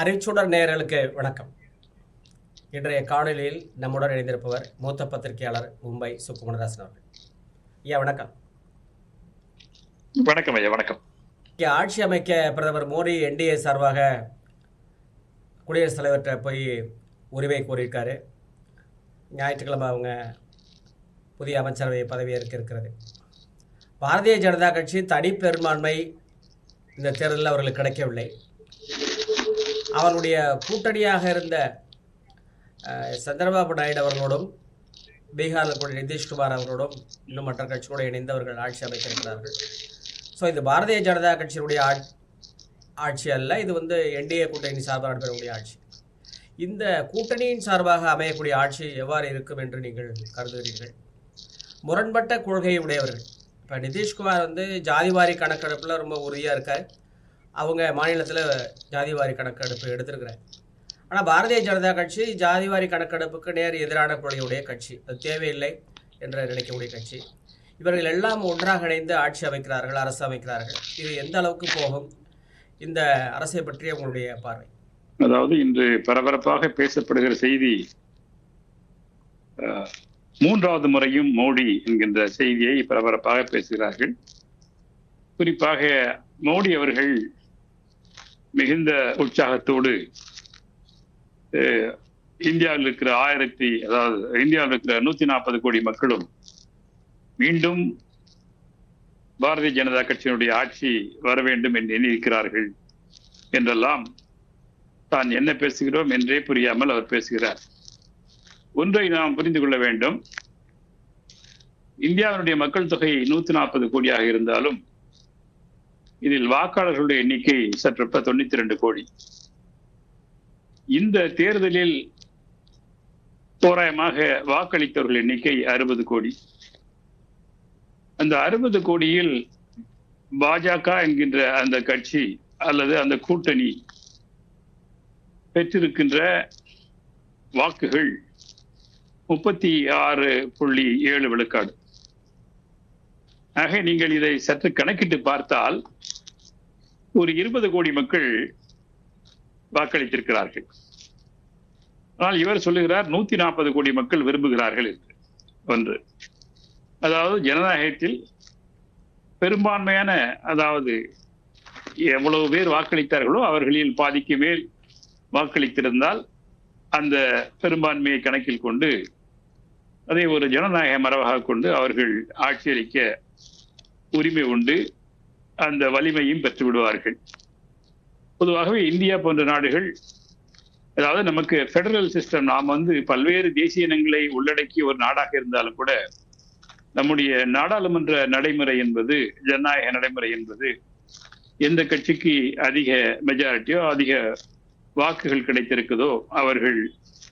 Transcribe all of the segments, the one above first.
அரைச்சுடர் நேயர்களுக்கு வணக்கம். இன்றைய காணொலியில் நம்முடன் இணைந்திருப்பவர் மூத்த பத்திரிகையாளர் மும்பை சுக்குமணராசன் அவர்கள். ஐயா வணக்கம். வணக்கம் ஐயா வணக்கம். ஆட்சி அமைக்க பிரதமர் மோடி என்டிஏ சார்பாக குடியரசுத் தலைவர்கிட்ட போய் உரிமை கோரியிருக்காரு. ஞாயிற்றுக்கிழமை அவங்க புதிய அமைச்சரவை பதவியேற்க இருக்கிறது. பாரதிய ஜனதா கட்சி தனி பெரும்பான்மை இந்த தேர்தலில் அவர்களுக்கு கிடைக்கவில்லை. அவருடைய கூட்டணியாக இருந்த சந்திரபாபு நாயுடு அவர்களோடும் பீகாரில் கூட நிதிஷ்குமார் அவர்களோடும் இன்னும் மற்ற கட்சிகளோடு இணைந்து அவர்கள் ஆட்சி அமைத்திருக்கிறார்கள். ஸோ இது பாரதிய ஜனதா கட்சியினுடைய ஆட்சி அல்ல இது வந்து என்டிஏ கூட்டணி சார்பாக நடைபெறக்கூடிய ஆட்சி. இந்த கூட்டணியின் சார்பாக அமையக்கூடிய ஆட்சி எவ்வாறு இருக்கும் என்று நீங்கள் கருதுகிறீர்கள்? முரண்பட்ட கொள்கையை உடையவர்கள். இப்போ நிதிஷ்குமார் வந்து ஜாதிவாரி கணக்கெடுப்பில் ரொம்ப உறுதியாக இருக்கார். அவங்க மாநிலத்தில் ஜாதிவாரி கணக்கெடுப்பு எடுத்திருக்கிறார் ஆனால் பாரதிய ஜனதா கட்சி ஜாதிவாரி கணக்கெடுப்புக்கு நேர் எதிரான கொள்கையுடைய கட்சி. அது தேவையில்லை என்று நினைக்கக்கூடிய கட்சி. இவர்கள் எல்லாம் ஒன்றாக இணைந்து ஆட்சி அமைக்கிறார்கள் அரசு அமைக்கிறார்கள். இது எந்த அளவுக்கு போகும்? இந்த அரசை பற்றிய உங்களுடைய பார்வை. அதாவது இன்று பரபரப்பாக பேசப்படுகிற செய்தி மூன்றாவது முறையும் மோடி என்கின்ற செய்தியை பரபரப்பாக பேசுகிறார்கள். குறிப்பாக மோடி அவர்கள் மிகுந்த உற்சாகத்தோடு இந்தியாவில் இருக்கிற ஆயிரத்தி அதாவது இந்தியாவில் இருக்கிற நூத்தி நாற்பது கோடி மக்களும் மீண்டும் பாரதிய ஜனதா கட்சியினுடைய ஆட்சி வர வேண்டும் என்று எண்ணியிருக்கிறார்கள் என்றெல்லாம் தான் என்ன பேசுகிறோம் என்றே புரியாமல் அவர் பேசுகிறார். ஒன்றை நாம் புரிந்து கொள்ள வேண்டும். இந்தியாவினுடைய மக்கள் தொகை நூத்தி நாற்பது கோடியாக இருந்தாலும் இதில் வாக்காளர்களுடைய எண்ணிக்கை சற்று தொண்ணூத்தி ரெண்டு கோடி. இந்த தேர்தலில் தோராயமாக வாக்களித்தவர்கள் எண்ணிக்கை அறுபது கோடி. அந்த அறுபது கோடியில் பாஜக என்கின்ற அந்த கட்சி அல்லது அந்த கூட்டணி பெற்றிருக்கின்ற வாக்குகள் முப்பத்தி ஆறு புள்ளி ஏழு விழுக்காடு. ஆக நீங்கள் இதை சற்று கணக்கிட்டு பார்த்தால் ஒரு இருபது கோடி மக்கள் வாக்களித்திருக்கிறார்கள். ஆனால் இவர் சொல்லுகிறார் நூத்தி நாற்பது கோடி மக்கள் விரும்புகிறார்கள் என்று. ஒன்று. அதாவது ஜனநாயகத்தில் பெரும்பான்மையான அதாவது எவ்வளவு பேர் வாக்களித்தார்களோ அவர்களில் பாதிக்கு மேல் வாக்களித்திருந்தால் அந்த பெரும்பான்மையை கணக்கில் கொண்டு அதை ஒரு ஜனநாயக மரபாக கொண்டு அவர்கள் ஆட்சியளிக்க உரிமை உண்டு. அந்த வலிமையும் பெற்று விடுவார்கள். பொதுவாகவே இந்தியா போன்ற நாடுகள் அதாவது நமக்கு ஃபெடரல் சிஸ்டம் நாம் வந்து பல்வேறு தேசிய இனங்களை உள்ளடக்கிய ஒரு நாடாக இருந்தாலும் கூட நம்முடைய நாடாளுமன்ற நடைமுறை என்பது ஜனநாயக நடைமுறை என்பது எந்த கட்சிக்கு அதிக மெஜாரிட்டியோ அதிக வாக்குகள் கிடைத்திருக்குதோ அவர்கள்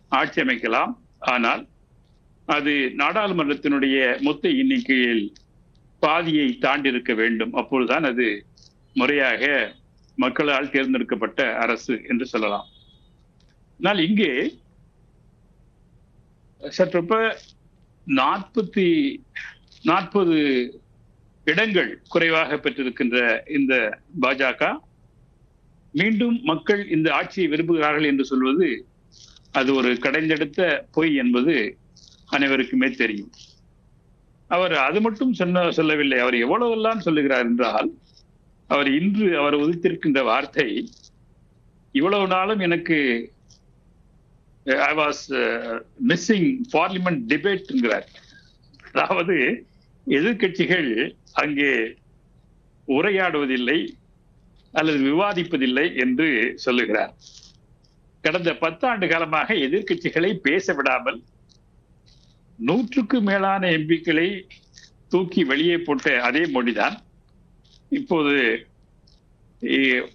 ஆட்சி அமைக்கலாம். ஆனால் அது நாடாளுமன்றத்தினுடைய மொத்த எண்ணிக்கையில் பாதியை தாண்டி இருக்க வேண்டும். அப்பொழுதுதான் அது முறையாக மக்களால் தேர்ந்தெடுக்கப்பட்ட அரசு என்று சொல்லலாம். ஆனால் இங்கே சற்றப்ப நாற்பத்தி நாற்பது இடங்கள் குறைவாக பெற்றிருக்கின்ற இந்த பாஜக மீண்டும் மக்கள் இந்த ஆட்சியை விரும்புகிறார்கள் என்று சொல்வது அது ஒரு கடைந்தெடுத்த பொய் என்பது அனைவருக்குமே தெரியும். அவர் அது மட்டும் சொன்ன சொல்லவில்லை. அவர் எவ்வளவெல்லாம் சொல்லுகிறார் என்றால் அவர் இன்று அவர் உதித்திருக்கின்ற வார்த்தை இவ்வளவு நாளும் எனக்கு I was missing parliament debate என்கிறார். அதாவது எதிர்க்கட்சிகள் அங்கே உரையாடுவதில்லை அல்லது விவாதிப்பதில்லை என்று சொல்லுகிறார். கடந்த பத்தாண்டு காலமாக எதிர்க்கட்சிகளை பேச விடாமல் நூற்றுக்கு மேலான எம்பிக்களை தூக்கி வெளியே போட்ட அதே மொழிதான். இப்போது இ-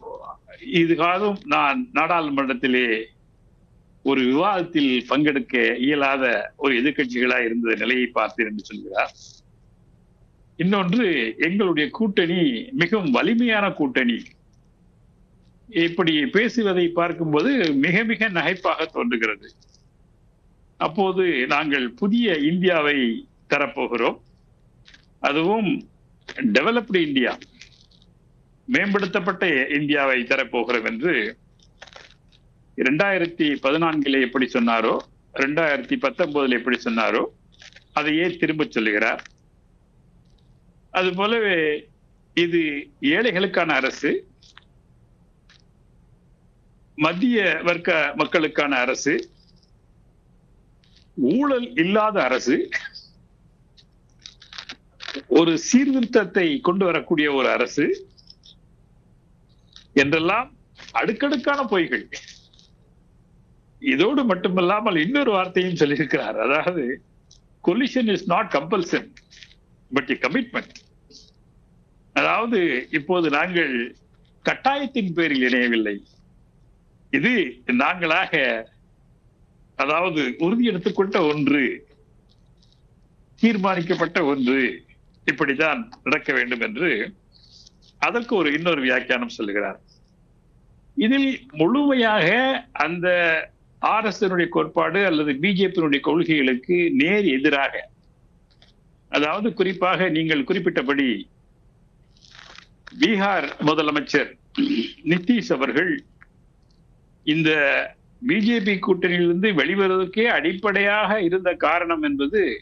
இதுகாலும் நான் நாடாளுமன்றத்திலே ஒரு விவாதத்தில் பங்கெடுக்க இயலாத ஒரு எதிர்கட்சிகளாக இருந்த நிலையை பார்த்தேன் என்று சொல்கிறார். இன்னொன்று எங்களுடைய கூட்டணி மிகவும் வலிமையான கூட்டணி. இப்படி பேசுவதை பார்க்கும்போது மிக மிக நகைப்பாக தோன்றுகிறது. அப்போது நாங்கள் புதிய இந்தியாவை தரப்போகிறோம். அதுவும் டெவலப்டு இந்தியா மேம்படுத்தப்பட்ட இந்தியாவை தரப்போகிறோம் என்று ரெண்டாயிரத்தி பதினான்கிலே எப்படி சொன்னாரோ ரெண்டாயிரத்தி பத்தொன்பதுல எப்படி சொன்னாரோ அதையே திரும்ப சொல்லுகிறார். அது போலவே இது ஏழைகளுக்கான அரசு மத்திய வர்க்க மக்களுக்கான அரசு ஊழல் இல்லாத அரசு ஒரு சீர்திருத்தத்தை கொண்டு வரக்கூடிய ஒரு அரசு என்றெல்லாம் அடுக்கடுக்கான பொய்கள். இதோடு மட்டுமல்லாமல் இன்னொரு வார்த்தையும் சொல்லியிருக்கிறார். அதாவது coalition is not compulsion but commitment அதாவது இப்போது நாங்கள் கட்டாயத்தின் பேரில் இணையவில்லை. இது நாங்களாக அதாவது உறுதி எடுத்துக்கொண்ட ஒன்று தீர்மானிக்கப்பட்ட ஒன்று இப்படிதான் நடக்க வேண்டும் என்று அதற்கு ஒரு இன்னொரு வியாக்கியானம் சொல்லுகிறார். இதில் முழுமையாக அந்த ஆர் கோட்பாடு அல்லது பிஜேபியினுடைய கொள்கைகளுக்கு நேர் எதிராக அதாவது குறிப்பாக நீங்கள் குறிப்பிட்டபடி பீகார் முதலமைச்சர் நிதிஷ் அவர்கள் இந்த பிஜேபி கூட்டணியிலிருந்து வெளிவருவதற்கே அடிப்படையாக இருந்த காரணம் என்பது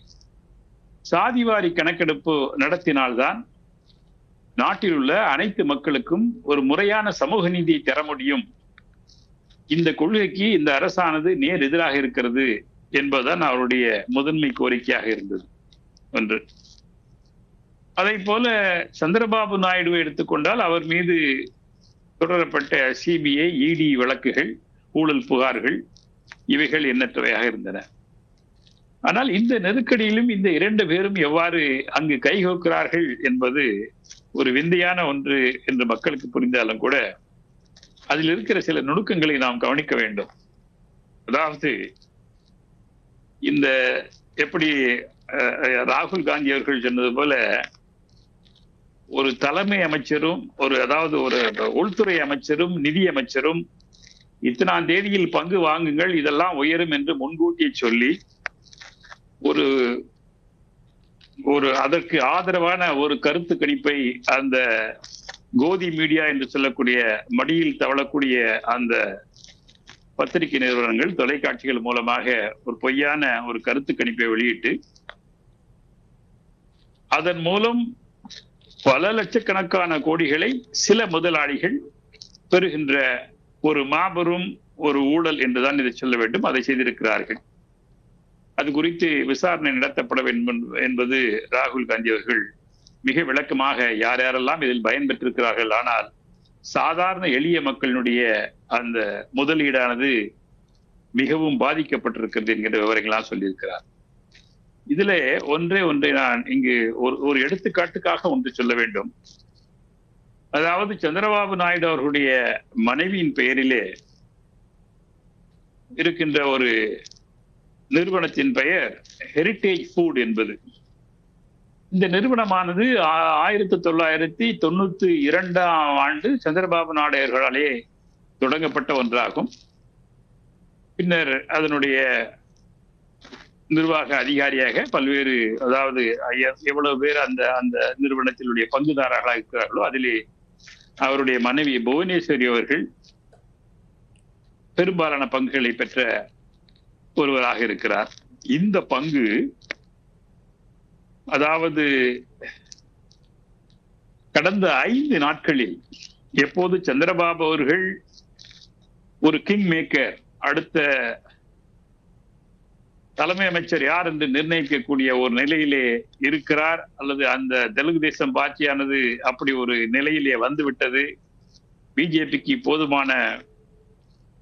சாதிவாரி கணக்கெடுப்பு நடத்தினால்தான் நாட்டில் உள்ள அனைத்து மக்களுக்கும் ஒரு முறையான சமூக நீதியை தர முடியும். இந்த கொள்கைக்கு இந்த அரசானது நேர் எதிராக இருக்கிறது என்பதுதான் அவருடைய முதன்மை கோரிக்கையாக இருந்தது. ஒன்று. அதை போல சந்திரபாபு நாயுடுவை எடுத்துக்கொண்டால் அவர் மீது தொடரப்பட்ட சிபிஐ இடி வழக்குகள் ஊழல் புகார்கள் இவைகள் எண்ணற்றவையாக இருந்தன. ஆனால் இந்த நெருக்கடியிலும் இந்த இரண்டு பேரும் எவ்வாறு அங்கு கைகோக்கிறார்கள் என்பது ஒரு விந்தையான ஒன்று என்று மக்களுக்கு புரிந்தாலும் கூட அதில் இருக்கிற சில நுணுக்கங்களை நாம் கவனிக்க வேண்டும். அதாவது இந்த எப்படி ராகுல் காந்தி அவர்கள் சொன்னது போல ஒரு தலைமை அமைச்சரும் ஒரு அதாவது ஒரு உள்துறை அமைச்சரும் நிதி அமைச்சரும் இத்தனாம் தேதியில் பங்கு வாங்குங்கள் இதெல்லாம் உயரும் என்று முன்கூட்டியே சொல்லி ஒரு ஒரு அதற்கு ஆதரவான ஒரு கருத்து கணிப்பை அந்த கோதி மீடியா என்று சொல்லக்கூடிய மடியில் தவழக்கூடிய அந்த பத்திரிகை நிறுவனங்கள் தொலைக்காட்சிகள் மூலமாக ஒரு பொய்யான ஒரு கருத்து கணிப்பை வெளியிட்டு அதன் மூலம் பல லட்சக்கணக்கான கோடிகளை சில முதலாளிகள் பெறுகின்ற ஒரு மாபெரும் ஒரு ஊழல் என்றுதான் இதை சொல்ல வேண்டும் அதை செய்திருக்கிறார்கள். அது குறித்து விசாரணை நடத்தப்பட வேண்டும் என்பது ராகுல் காந்தி அவர்கள் மிக விளக்கமாக யார் யாரெல்லாம் இதில் பயன் பெற்றிருக்கிறார்கள் ஆனால் சாதாரண எளிய மக்களினுடைய அந்த முதலீடானது மிகவும் பாதிக்கப்பட்டிருக்கிறது என்கிற விவரங்களாக சொல்லியிருக்கிறார். இதுல ஒன்றே ஒன்றை நான் இங்கு ஒரு ஒரு எடுத்துக்காட்டுக்காக ஒன்று சொல்ல வேண்டும். அதாவது சந்திரபாபு நாயுடு அவர்களுடைய மனைவியின் பெயரிலே இருக்கின்ற ஒரு நிறுவனத்தின் பெயர் ஹெரிட்டேஜ் ஃபுட் என்பது. இந்த நிறுவனமானது ஆயிரத்தி தொள்ளாயிரத்தி தொண்ணூத்தி இரண்டாம் ஆண்டு சந்திரபாபு நாடையர்களாலே தொடங்கப்பட்ட ஒன்றாகும். பின்னர் அதனுடைய நிர்வாக அதிகாரியாக பல்வேறு அதாவது எவ்வளவு பேர் அந்த அந்த நிறுவனத்தினுடைய பங்குதாரர்களாக இருக்கிறார்களோ அதிலே அவருடைய மனைவி புவனேஸ்வரி அவர்கள் பெரும்பாலான பங்குகளை பெற்ற ஒருவராக இருக்கிறார். இந்த பங்கு அதாவது கடந்த ஐந்து நாட்களில் எப்போது சந்திரபாபு அவர்கள் ஒரு கிங் மேக்கர் அடுத்த தலைமை அமைச்சர் யார் என்று நிர்ணயிக்கக்கூடிய ஒரு நிலையிலே இருக்கிறார். அல்லது அந்த தெலுங்கு தேசம் பாட்சியானது அப்படி ஒரு நிலையிலே வந்துவிட்டது. பிஜேபிக்கு போதுமான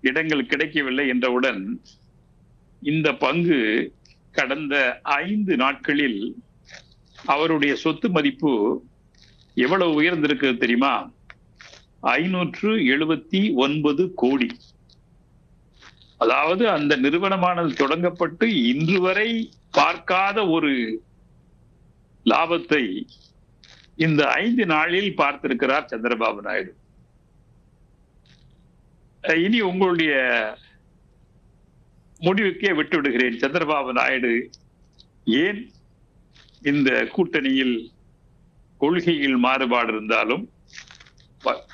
இடங்கள் கிடைக்கவில்லை என்றவுடன் இந்த பங்கு கடந்த ஐந்து நாட்களில் அவருடைய சொத்து மதிப்பு எவ்வளவு உயர்ந்திருக்கிறது தெரியுமா? ஐநூற்று எழுபத்தி ஒன்பது கோடி. அதாவது அந்த நிறுவனமானது தொடங்கப்பட்டு இன்று வரை பார்க்காத ஒரு லாபத்தை இந்த ஐந்து நாளில் பார்த்திருக்கிறார் சந்திரபாபு நாயுடு. இனி உங்களுடைய முடிவுக்கே விட்டு விடுகிறேன் சந்திரபாபு நாயுடு. ஏன் இந்த கூட்டணியில் கொள்கையில் மாறுபாடு இருந்தாலும்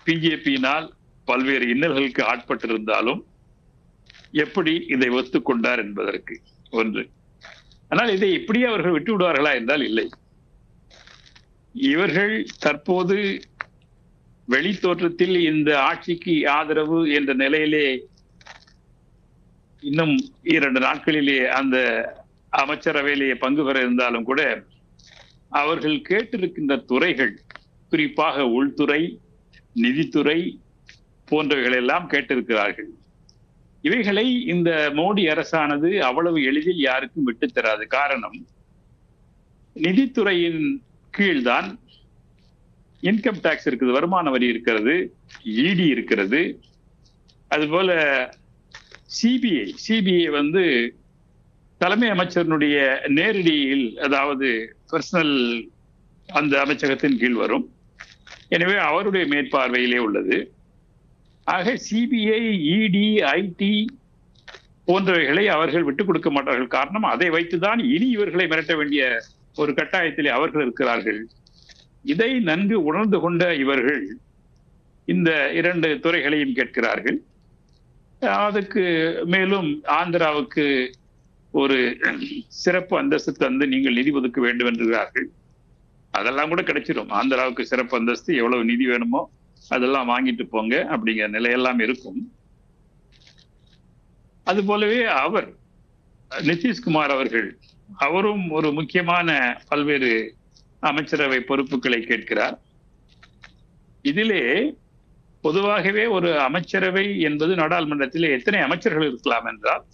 பிஜேபியினால் பல்வேறு இன்னல்களுக்கு ஆட்பட்டிருந்தாலும் எப்படி இதை ஒத்துக்கொண்டார் என்பதற்கு ஒன்று. ஆனால் இதை இப்படியே அவர்கள் விட்டு விடுவார்களா என்றால் இல்லை. இவர்கள் தற்போது வெளி தோற்றத்தில் இந்த ஆட்சிக்கு ஆதரவு என்ற நிலையிலே இன்னும் இரண்டு நாட்களிலே அந்த அமைச்சரவையிலே பங்கு பெற இருந்தாலும் கூட அவர்கள் கேட்டிருக்கின்ற துறைகள் குறிப்பாக உள்துறை நிதித்துறை போன்றவைகளெல்லாம் கேட்டிருக்கிறார்கள். இவைகளை இந்த மோடி அரசானது அவ்வளவு எளிதில் யாருக்கும் விட்டுத்தராது காரணம் நிதித்துறையின் கீழ்தான் இன்கம் டாக்ஸ் இருக்குது வருமான வரி இருக்கிறது இடி இருக்கிறது. அதுபோல சிபிஐ சிபிஐ வந்து தலைமை அமைச்சரினுடைய நேரடியில் அதாவது பர்சனல் அந்த அமைச்சகத்தின் கீழ் வரும். எனவே அவருடைய மேற்பார்வையிலே உள்ளது. ஆக சிபிஐ இடி ஐடி போன்றவைகளை அவர்கள் விட்டுக் கொடுக்க மாட்டார்கள். காரணம் அதை வைத்துதான் இனி இவர்களை மிரட்ட வேண்டிய ஒரு கட்டாயத்திலே அவர்கள் இருக்கிறார்கள். இதை நன்கு உணர்ந்து கொண்ட இவர்கள் இந்த இரண்டு துறைகளையும் கேட்கிறார்கள். அதுக்கு மேலும் ஆந்திராவுக்கு ஒரு சிறப்பு அந்தஸ்து தந்து நீங்கள் நிதி ஒதுக்க வேண்டும் என்கிறார்கள் அதெல்லாம் கூட கிடைச்சிடும் ஆந்திராவுக்கு சிறப்பு அந்தஸ்து எவ்வளவு நிதி வேணுமோ அதெல்லாம் வாங்கிட்டு போங்க அப்படிங்கிற நிலையெல்லாம் இருக்கும். அது போலவே அவர் நிதிஷ்குமார் அவர்கள் அவரும் ஒரு முக்கியமான பல்வேறு அமைச்சரவை பொறுப்புகளை கேட்கிறார். இதிலே பொதுவாகவே ஒரு அமைச்சரவை என்பது நாடாளுமன்றத்திலே எத்தனை அமைச்சர்கள் இருக்கலாம் என்றால்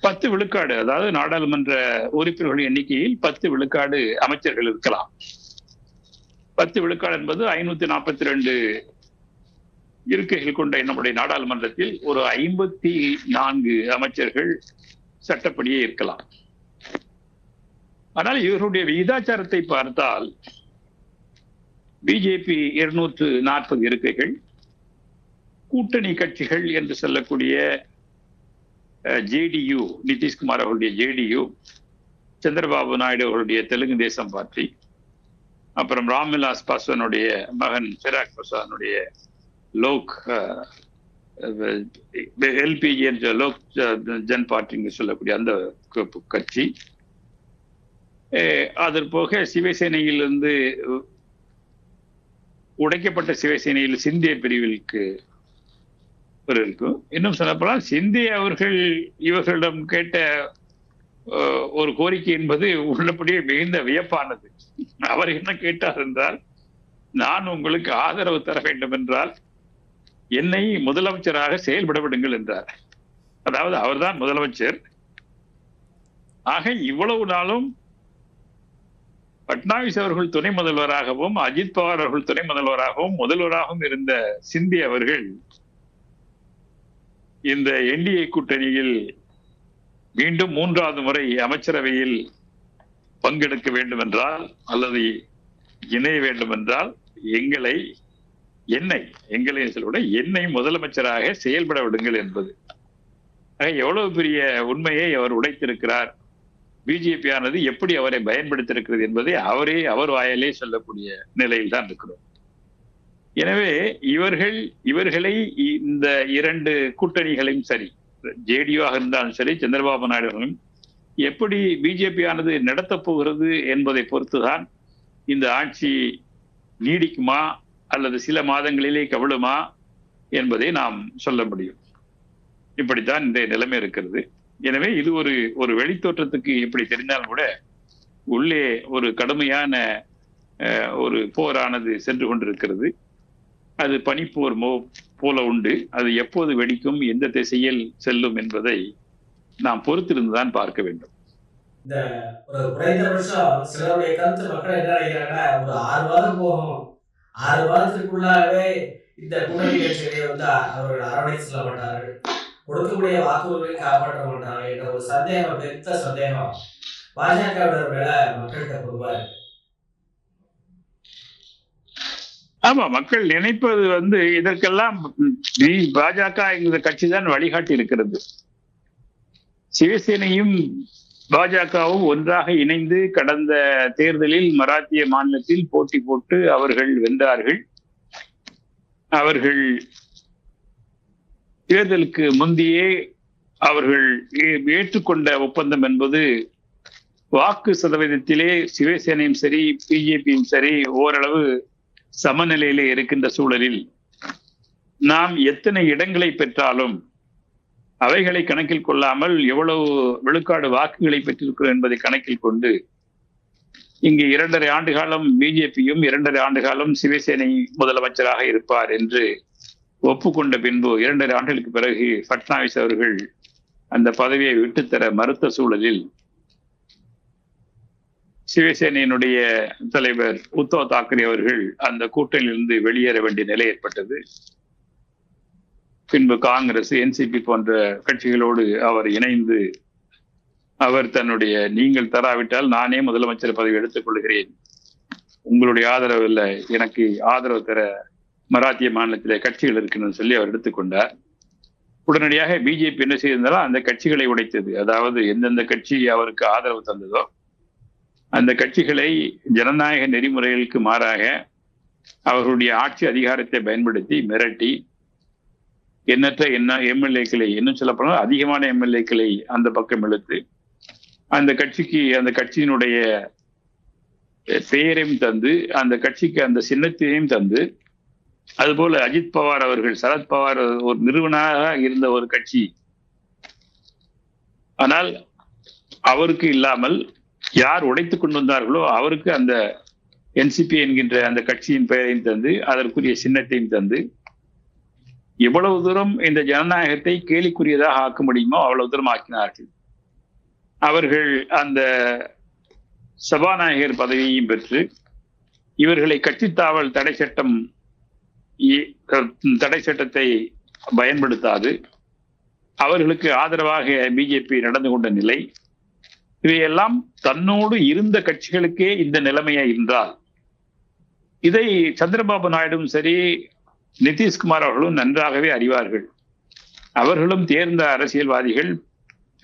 பத்து விழுக்காடு அதாவது நாடாளுமன்ற உறுப்பினர்கள் எண்ணிக்கையில் பத்து விழுக்காடு அமைச்சர்கள் இருக்கலாம். பத்து விழுக்காடு என்பது ஐநூத்தி நாற்பத்தி ரெண்டு இருக்கைகள் கொண்ட நம்முடைய நாடாளுமன்றத்தில் ஒரு ஐம்பத்தி நான்கு அமைச்சர்கள் சட்டப்படியே இருக்கலாம். ஆனால் இவருடைய விகிதாச்சாரத்தை பார்த்தால் பிஜேபி இருநூற்று நாற்பது இருக்கைகள் கூட்டணி கட்சிகள் என்று சொல்லக்கூடிய ஜேடியு நிதிஷ்குமார் அவருடைய ஜேடியு சந்திரபாபு நாயுடு அவருடைய தெலுங்கு தேசம் பார்ட்டி அப்புறம் ராம்விலாஸ் பாஸ்வானுடைய மகன் சிராக் பாஸ்வானுடைய லோக் எல்பிஜி என்ற லோக் ஜன் பார்ட்டின்னு சொல்லக்கூடிய அந்த கட்சி. அதன் போக சிவசேனையிலிருந்து உடைக்கப்பட்ட சிவசேனையில் சிந்திய பிரிவிற்கு ஒரு இருக்கும். இன்னும் சொல்லப்போனால் சிந்திய அவர்கள் இவர்களிடம் கேட்ட ஒரு கோரிக்கை என்பது உள்ளபடியே மிகுந்த வியப்பானது. அவர் என்ன கேட்டார் என்றால் நான் உங்களுக்கு ஆதரவு தர வேண்டும் என்றால் என்னை முதலமைச்சராக செயல்பட விடுங்கள் என்றார். அதாவது அவர்தான் முதலமைச்சர். ஆக இவ்வளவு நாளும் பட்னாவிஸ் அவர்கள் துணை முதல்வராகவும் அஜித் பவார் அவர்கள் துணை முதல்வராகவும் முதல்வராகவும் இருந்த சிந்தி அவர்கள் இந்த என்டிஏ கூட்டணியில் மீண்டும் மூன்றாவது முறை அமைச்சரவையில் பங்கெடுக்க வேண்டும் என்றால் அல்லது இணைய வேண்டும் என்றால் எங்களை என்னை எங்களை சொல்ல என்னை முதலமைச்சராக செயல்பட விடுங்கள் என்பது. எவ்வளவு பெரிய உண்மையை அவர் உடைத்திருக்கிறார் பிஜேபி ஆனது எப்படி அவரை பயன்படுத்தியிருக்கிறது என்பதை அவரே அவர் வாயிலே சொல்லக்கூடிய நிலையில் தான் இருக்கிறோம். எனவே இவர்கள் இவர்களை இந்த இரண்டு கூட்டணிகளையும் சரி ஜேடியூவாக இருந்தாலும் சரி சந்திரபாபு நாயுடுகளும் எப்படி பிஜேபி ஆனது நடத்தப் போகிறது என்பதை பொறுத்துதான் இந்த ஆட்சி நீடிக்குமா அல்லது சில மாதங்களிலே கவிழுமா என்பதை நாம் சொல்ல முடியும். இப்படித்தான் இந்த நிலைமை இருக்கிறது. எனவே இது ஒரு ஒரு வெளித்தோற்றத்துக்கு இப்படி தெரிந்தாலும் கூட உள்ளே ஒரு கடுமையான ஒரு போரானது சென்று கொண்டிருக்கிறது. அது பனிப்போர் மோ போல உண்டு. அது எப்போது வெடிக்கும் எந்த திசையில் செல்லும் என்பதை நாம் பொறுத்திருந்துதான் பார்க்க வேண்டும். இந்த ஒரு குறைந்தபட்சம் சிலருடைய கருத்து மக்கள் என்ன நினைக்கிறாங்கன்னா ஒரு ஆறு வாரம் போகும். ஆறு வாரத்திற்குள்ளாகவே இந்த கூட்டணி கட்சிகளை வந்து அவர்கள் அரவணைத்து செல்ல மாட்டார்கள். கொடுக்கக்கூடிய வாக்குறுதிகளை காப்பாற்ற மாட்டார்கள் என்ற ஒரு சந்தேகம் பெருத்த சந்தேகம். பாஜகவினர் மேல மக்கள்கிட்ட பொதுவா இருக்கு. ஆமா மக்கள் நினைப்பது வந்து இதற்கெல்லாம் பாஜக என்கிற கட்சி தான் வழிகாட்டி இருக்கிறது. சிவசேனையும் பாஜகவும் ஒன்றாக இணைந்து கடந்த தேர்தலில் மராத்திய மாநிலத்தில் போட்டி போட்டு அவர்கள் வென்றார்கள். அவர்கள் தேர்தலுக்கு முந்தையே அவர்கள் ஏற்றுக்கொண்ட ஒப்பந்தம் என்பது வாக்கு சதவீதத்திலே சிவசேனையும் சரி பிஜேபியும் சரி ஓரளவு சமநிலையில இருக்கின்ற சூழலில் நாம் எத்தனை இடங்களை பெற்றாலும் அவைகளை கணக்கில் கொள்ளாமல் எவ்வளவு விழுக்காடு வாக்குகளை பெற்றிருக்கிறோம் என்பதை கணக்கில் கொண்டு இங்கு இரண்டரை ஆண்டு காலம் பிஜேபியும் இரண்டரை ஆண்டு காலம் சிவசேனை முதலமைச்சராக இருப்பார் என்று ஒப்புக்கொண்ட பின்பு இரண்டரை ஆண்டுகளுக்கு பிறகு பட்னாவிஸ் அவர்கள் அந்த பதவியை விட்டுத்தர மறுத்த சூழலில் சிவசேனையினுடைய தலைவர் உத்தவ் தாக்கரே அவர்கள் அந்த கூட்டணியிலிருந்து வெளியேற வேண்டிய நிலை ஏற்பட்டது. பின்பு காங்கிரஸ் என்சிபி போன்ற கட்சிகளோடு அவர் இணைந்து அவர் தன்னுடைய நீங்கள் தராவிட்டால் நானே முதலமைச்சர் பதவி எடுத்துக் கொள்கிறேன். உங்களுடைய ஆதரவு இல்லை எனக்கு ஆதரவு தர மராத்திய மாநிலத்திலே கட்சிகள் இருக்குன்னு சொல்லி அவர் எடுத்துக்கொண்டார் உடனடியாக பிஜேபி என்ன செய்திருந்தாலும் அந்த கட்சிகளை உடைத்தது. அதாவது எந்தெந்த கட்சி அவருக்கு ஆதரவு தந்ததோ அந்த கட்சிகளை ஜனநாயக நெறிமுறைகளுக்கு மாறாக அவர்களுடைய ஆட்சி அதிகாரத்தை பயன்படுத்தி மிரட்டி எண்ணற்ற என்ன எம்எல்ஏக்களை இன்னும் சொல்ல போனால் அதிகமான எம்எல்ஏக்களை அந்த பக்கம் இழுத்து அந்த கட்சிக்கு அந்த கட்சியினுடைய பெயரையும் தந்து அந்த கட்சிக்கு அந்த சின்னத்தையும் தந்து அதுபோல அஜித் பவார் அவர்கள் சரத் பவார் ஒரு நிறுவனராக இருந்த ஒரு கட்சி. ஆனால் அவருக்கு இல்லாமல் யார் உடைத்து கொண்டு வந்தார்களோ அவருக்கு அந்த என்சிபி என்கின்ற அந்த கட்சியின் பெயரையும் தந்து அதற்குரிய சின்னத்தையும் தந்து எவ்வளவு தூரம் இந்த ஜனநாயகத்தை கேலிக்குரியதாக ஆக்க முடியுமோ அவ்வளவு தூரம் ஆக்கினார்கள். அவர்கள் அந்த சபாநாயகர் பதவியையும் பெற்று இவர்களை கட்சித்தாவல் தடை சட்டம் இ- தடை சட்டத்தை பயன்படுத்தாது. அவர்களுக்கு ஆதரவாக பிஜேபி நடந்து கொண்ட நிலை இவையெல்லாம் தன்னோடு இருந்த கட்சிகளுக்கே இந்த நிலைமையா இருந்தால் இதை சந்திரபாபு நாயுடும் சரி நிதிஷ்குமார் அவர்களும் நன்றாகவே அறிவார்கள். அவர்களும் தேர்ந்த அரசியல்வாதிகள்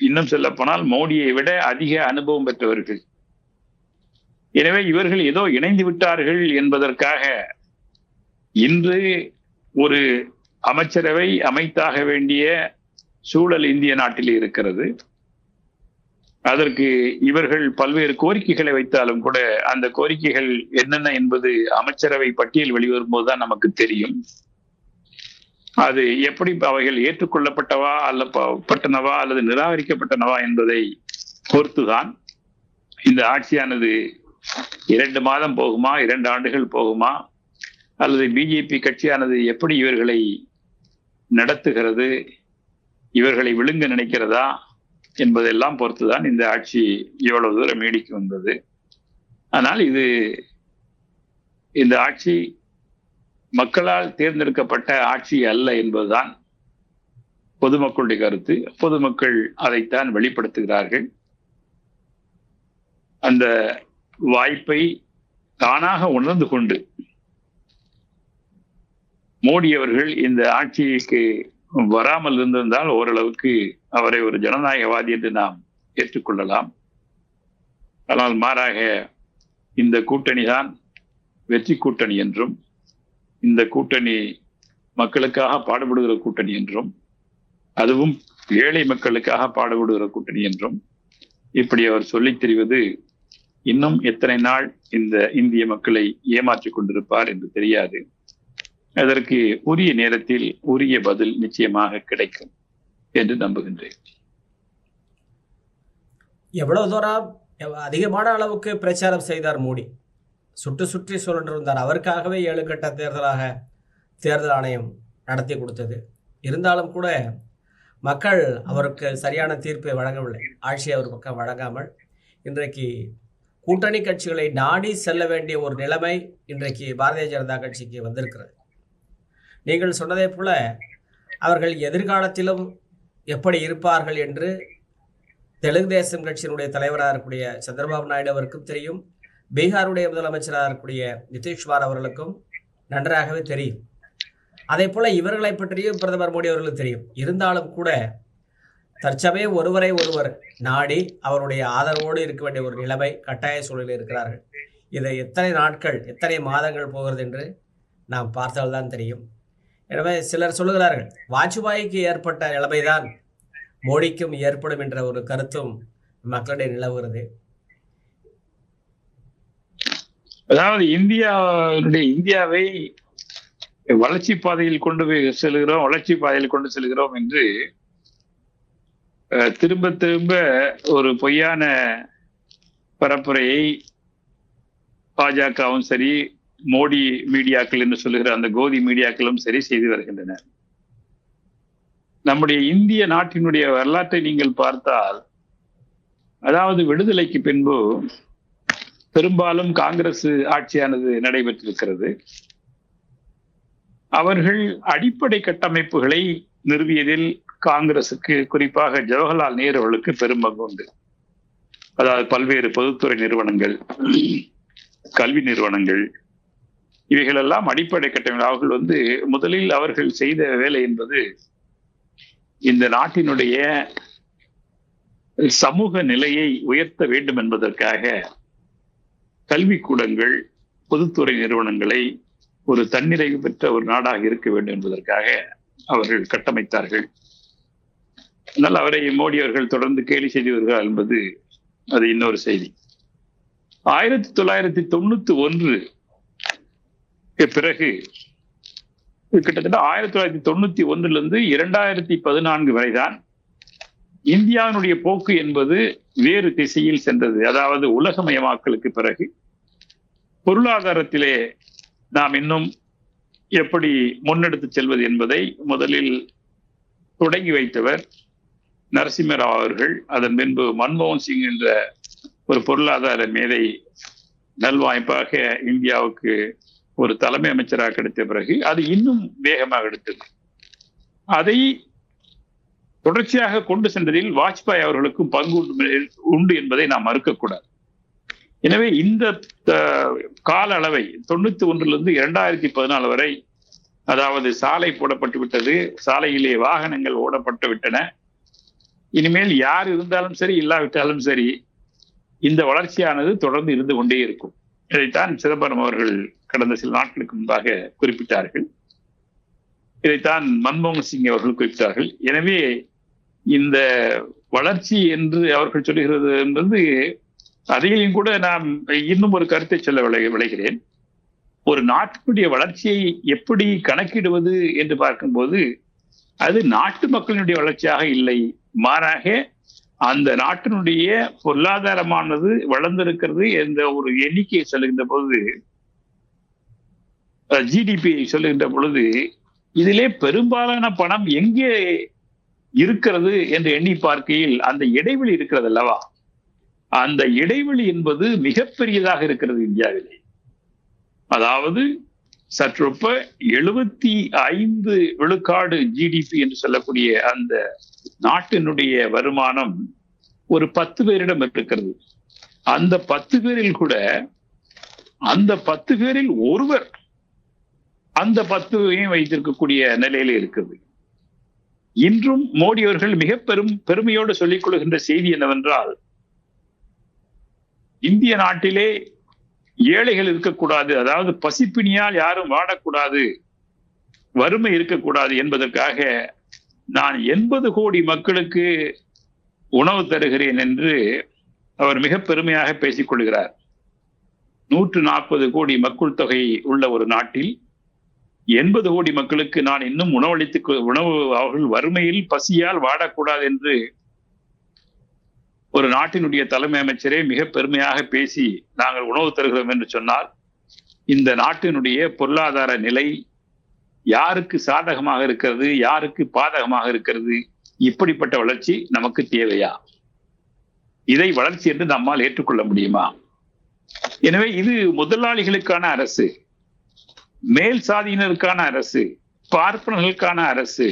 இன்னும் சொல்ல போனால் மோடியை விட அதிக அனுபவம் பெற்றவர்கள். எனவே இவர்கள் ஏதோ இணைந்து விட்டார்கள் என்பதற்காக இன்று ஒரு அமைச்சரவை அமைத்தாக வேண்டிய சூழல் இந்திய நாட்டில் இருக்கிறது. அதற்கு இவர்கள் பல்வேறு கோரிக்கைகளை வைத்தாலும் கூட அந்த கோரிக்கைகள் என்னென்ன என்பது அமைச்சரவை பட்டியல் வெளிவரும் போதுதான் நமக்கு தெரியும். அது எப்படி அவைகள் ஏற்றுக்கொள்ளப்பட்டவா அல்ல பட்டனவா அல்லது நிராகரிக்கப்பட்டனவா என்பதை பொறுத்துதான் இந்த ஆட்சியானது இரண்டு மாதம் போகுமா இரண்டு ஆண்டுகள் போகுமா அல்லது பிஜேபி கட்சியானது எப்படி இவர்களை நடத்துகிறது இவர்களை விழுங்க நினைக்கிறதா என்பதெல்லாம் பொறுத்துதான் இந்த ஆட்சி எவ்வளவு தூரம் நீடிக்கும் வந்தது. ஆனால் இது இந்த ஆட்சி மக்களால் தேர்ந்தெடுக்கப்பட்ட ஆட்சி அல்ல என்பதுதான் பொதுமக்களுடைய கருத்து. பொதுமக்கள் அதைத்தான் வெளிப்படுத்துகிறார்கள். அந்த வாய்ப்பை தானாக உணர்ந்து கொண்டு மோடி அவர்கள் இந்த ஆட்சிக்கு வராமல் இருந்திருந்தால் ஓரளவுக்கு அவரை ஒரு ஜனநாயகவாதி என்று நாம் ஏற்றுக்கொள்ளலாம். ஆனால் மாறாக இந்த கூட்டணி தான் வெற்றி கூட்டணி என்றும் இந்த கூட்டணி மக்களுக்காக பாடுபடுகிற கூட்டணி என்றும் அதுவும் ஏழை மக்களுக்காக பாடுபடுகிற கூட்டணி என்றும் இப்படி அவர் சொல்லித் தெரிவது இன்னும் எத்தனை நாள் இந்த இந்திய மக்களை ஏமாற்றிக் கொண்டிருப்பார் என்று தெரியாது. அதற்கு உரிய நேரத்தில் உரிய பதில் நிச்சயமாக கிடைக்கும். என்று நம்புகின்றேன். எவ்வளவு தூரம் அதிகமான அளவுக்கு பிரச்சாரம் செய்தார் மோடி? சுட்டு சுற்றி சுழன்றிருந்தார். அவருக்காகவே ஏழு கட்ட தேர்தலாக தேர்தல் ஆணையம் நடத்தி கொடுத்தது. இருந்தாலும் கூட மக்கள் அவருக்கு சரியான தீர்ப்பை வழங்கவில்லை. ஆட்சியை அவர் பக்கம் வழங்காமல் இன்றைக்கு கூட்டணி கட்சிகளை நாடி செல்ல வேண்டிய ஒரு நிலைமை இன்றைக்கு பாரதிய ஜனதா கட்சிக்கு வந்திருக்கிறது. நீங்கள் சொன்னதைப் போல அவர்கள் எதிர்காலத்திலும் எப்படி இருப்பார்கள் என்று தெலுங்கு தேசம் கட்சியினுடைய தலைவராக இருக்கக்கூடிய சந்திரபாபு நாயுடு அவருக்கும் தெரியும். பீகாருடைய முதலமைச்சராக இருக்கக்கூடிய நிதிஷ்குமார் அவர்களுக்கும் நன்றாகவே தெரியும். அதே போல இவர்களை பற்றியும் பிரதமர் மோடி அவர்களுக்கு தெரியும். இருந்தாலும் கூட தற்சமயம் ஒருவரை ஒருவர் நாடி அவருடைய ஆதரவோடு இருக்க வேண்டிய ஒரு நிலைமை கட்டாய சூழலில் இருக்கிறார்கள். இதை எத்தனை நாட்கள் எத்தனை மாதங்கள் போகிறது என்று நாம் பார்த்தால்தான் தெரியும். எனவே சிலர் சொல்லுகிறார்கள் வாஜ்பாய்க்கு ஏற்பட்ட நிலைமைதான் மோடிக்கும் ஏற்படும் என்ற ஒரு கருத்தும் மக்களிடையே நிலவுகிறது. அதாவது இந்தியாவுடைய இந்தியாவை வளர்ச்சி பாதையில் கொண்டு போய் செல்கிறோம் வளர்ச்சி பாதையில் கொண்டு செல்கிறோம் என்று அஹ், திரும்ப திரும்ப ஒரு பொய்யான பரப்புரையை பாஜகவும் சரி மோடி மீடியாக்கள் என்று சொல்லுகிற அந்த கோதி மீடியாக்களும் சரி செய்து வருகின்றன. நம்முடைய இந்திய நாட்டினுடைய வரலாற்றை நீங்கள் பார்த்தால் அதாவது விடுதலைக்கு பின்பு பெரும்பாலும் காங்கிரஸ் ஆட்சியானது நடைபெற்றிருக்கிறது. அவர்கள் அடிப்படை கட்டமைப்புகளை நிறுவியதில் காங்கிரசுக்கு குறிப்பாக ஜவஹர்லால் நேரு அவர்களுக்கு பெரும் பங்கு உண்டு. அதாவது பல்வேறு பொதுத்துறை நிறுவனங்கள் கல்வி நிறுவனங்கள் இவைகளெல்லாம் அடிப்படை கட்டமைப்பு அவர்கள் வந்து முதலில் அவர்கள் செய்த வேலை என்பது இந்த நாட்டினுடைய சமூக நிலையை உயர்த்த வேண்டும் என்பதற்காக கல்விக்கூடங்கள் பொதுத்துறை நிறுவனங்களை ஒரு தன்னிறைவு பெற்ற ஒரு நாடாக இருக்க வேண்டும் என்பதற்காக அவர்கள் கட்டமைத்தார்கள். ஆனால் அவரை மோடி அவர்கள் தொடர்ந்து கேலி செய்து வருகிறார் என்பது அது இன்னொரு செய்தி. ஆயிரத்தி தொள்ளாயிரத்தி தொண்ணூத்தி ஒன்று பிறகு கிட்டத்தட்ட ஆயிரத்தி தொள்ளாயிரத்தி தொண்ணூத்தி ஒன்றுல இருந்து இரண்டாயிரத்தி பதினான்கு வரைதான் இந்தியாவினுடைய போக்கு என்பது வேறு திசையில் சென்றது. அதாவது உலகமயமாக்கலுக்கு பிறகு பொருளாதாரத்திலே நாம் இன்னும் எப்படி முன்னெடுத்து செல்வது என்பதை முதலில் தொடங்கி வைத்தவர் நரசிம்மராவ் அவர்கள். அதன் பின்பு மன்மோகன் சிங் என்ற ஒரு பொருளாதார மேதை நல்வாய்ப்பாக இந்தியாவுக்கு ஒரு தலைமை அமைச்சராக கிடைத்த பிறகு அது இன்னும் வேகமாக எடுத்தது. அதை தொடர்ச்சியாக கொண்டு சென்றதில் வாஜ்பாய் அவர்களுக்கும் பங்கு உண்டு உண்டு என்பதை நாம் மறுக்கக்கூடாது. எனவே இந்த கால அளவை தொண்ணூத்தி ஒன்றிலிருந்து இரண்டாயிரத்தி பதினாலு வரை அதாவது சாலை போடப்பட்டு விட்டது சாலையிலே வாகனங்கள் ஓடப்பட்டு விட்டன இனிமேல் யார் இருந்தாலும் சரி இல்லாவிட்டாலும் சரி இந்த வளர்ச்சியானது தொடர்ந்து இருந்து கொண்டே இருக்கும். இதைத்தான் சிதம்பரம் அவர்கள் கடந்த சில நாட்களுக்கு முன்பாக குறிப்பிட்டார்கள். இதைத்தான் மன்மோகன் சிங் அவர்கள் குறிப்பிட்டார்கள். எனவே இந்த வளர்ச்சி என்று அவர்கள் சொல்லுகிறது என்பது அதையும் கூட நாம் இன்னும் ஒரு கருத்தை சொல்ல விளை விளைகிறேன். ஒரு நாட்டினுடைய வளர்ச்சியை எப்படி கணக்கிடுவது என்று பார்க்கும்போது அது நாட்டு மக்களினுடைய வளர்ச்சியாக இல்லை. மாறாக அந்த நாட்டினுடைய பொருளாதாரமானது வளர்ந்திருக்கிறது என்ற ஒரு எண்ணிக்கையை சொல்லுகின்ற போது ஜிடிபி சொல்லுகின்ற பொழுது இதிலே பெரும்பாலான பணம் எங்கே இருக்கிறது என்று எண்ணி பார்க்கையில் அந்த இடைவெளி இருக்கிறது அல்லவா? அந்த இடைவெளி என்பது மிகப்பெரியதாக இருக்கிறது இந்தியாவிலே. அதாவது சற்றொப்ப எழுபத்தி ஐந்து விழுக்காடு ஜிடிபி என்று சொல்லக்கூடிய அந்த நாட்டினுடைய வருமானம் ஒரு பத்து பேரிடம் இருக்கிறது. அந்த பத்து பேரில் கூட அந்த பத்து பேரில் ஒருவர் அந்த பத்துவையும் வைத்திருக்கக்கூடிய நிலையில இருக்குது. இன்றும் மோடி அவர்கள் மிக பெரும் பெருமையோடு சொல்லிக் கொள்கின்ற செய்தி என்னவென்றால் இந்திய நாட்டிலே ஏழைகள் இருக்கக்கூடாது அதாவது பசிப்பினியால் யாரும் வாடக்கூடாது வறுமை இருக்கக்கூடாது என்பதற்காக நான் எண்பது கோடி மக்களுக்கு உணவு தருகிறேன் என்று அவர் மிக பெருமையாக பேசிக்கொள்கிறார் நூற்று நாற்பது கோடி மக்கள் தொகை உள்ள ஒரு நாட்டில் எண்பது கோடி மக்களுக்கு நான் இன்னும் உணவளித்து உணவு அவர்கள் வறுமையில் பசியால் வாடக்கூடாது என்று ஒரு நாட்டினுடைய தலைமை அமைச்சரே மிக பெருமையாக பேசி நாங்கள் உணவு தருகிறோம் என்று சொன்னால் இந்த நாட்டினுடைய பொருளாதார நிலை யாருக்கு சாதகமாக இருக்கிறது யாருக்கு பாதகமாக இருக்கிறது இப்படிப்பட்ட வளர்ச்சி நமக்கு தேவையா? இதை வளர்ச்சி என்று நம்மால் ஏற்றுக்கொள்ள முடியுமா? எனவே இது முதலாளிகளுக்கான அரசு மேல் சாதியினருக்கான அரசு பார்ப்பனர்களுக்கான அரசு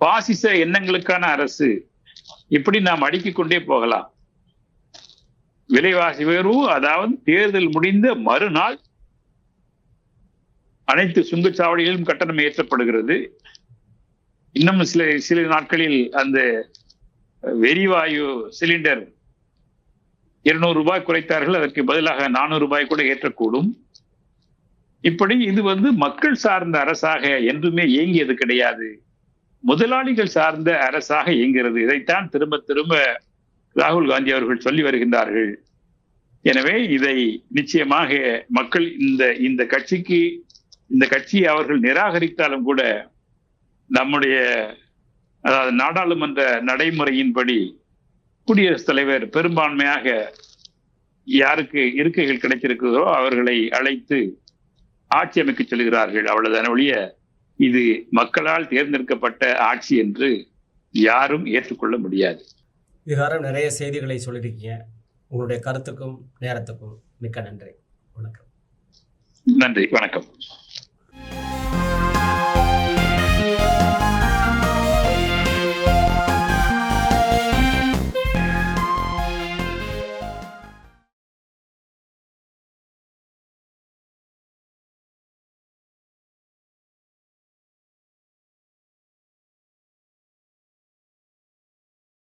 பாசிச எண்ணங்களுக்கான அரசு இப்படி நாம் அடுக்கிக் கொண்டே போகலாம். விலைவாசி உயர்வு அதாவது தேர்தல் முடிந்த மறுநாள் அனைத்து சுங்கச்சாவடிகளிலும் கட்டணம் ஏற்றப்படுகிறது. இன்னும் சில சில நாட்களில் அந்த வெறிவாயு சிலிண்டர் இருநூறு ரூபாய் குறைத்தார்கள் அதற்கு பதிலாக நானூறு ரூபாய் கூட ஏற்றக்கூடும். இப்படி இது வந்து மக்கள் சார்ந்த அரசாக என்றுமே இயங்கியது கிடையாது. முதலாளிகள் சார்ந்த அரசாக இயங்குகிறது இதைத்தான் திரும்ப திரும்ப ராகுல் காந்தி அவர்கள் சொல்லி வருகின்றார்கள். எனவே இதை நிச்சயமாக மக்கள் இந்த இந்த கட்சிக்கு இந்த கட்சியை அவர்கள் நிராகரித்தாலும் கூட நம்முடைய அதாவது நாடாளுமன்ற நடைமுறையின்படி குடியரசுத் தலைவர் பெரும்பான்மையாக யாருக்கு இருக்கைகள் கிடைத்திருக்கிறதோ அவர்களை அழைத்து ஆட்சி அமைக்க சொல்கிறார்கள். அவ்வளவுதான ஒழிய இது மக்களால் தேர்ந்தெடுக்கப்பட்ட ஆட்சி என்று யாரும் ஏற்றுக்கொள்ள முடியாது. விகாரம் நிறைய செய்திகளை சொல்லியிருக்கீங்க உங்களுடைய கருத்துக்கும் நேரத்துக்கும் மிக்க நன்றி. வணக்கம். நன்றி. வணக்கம்.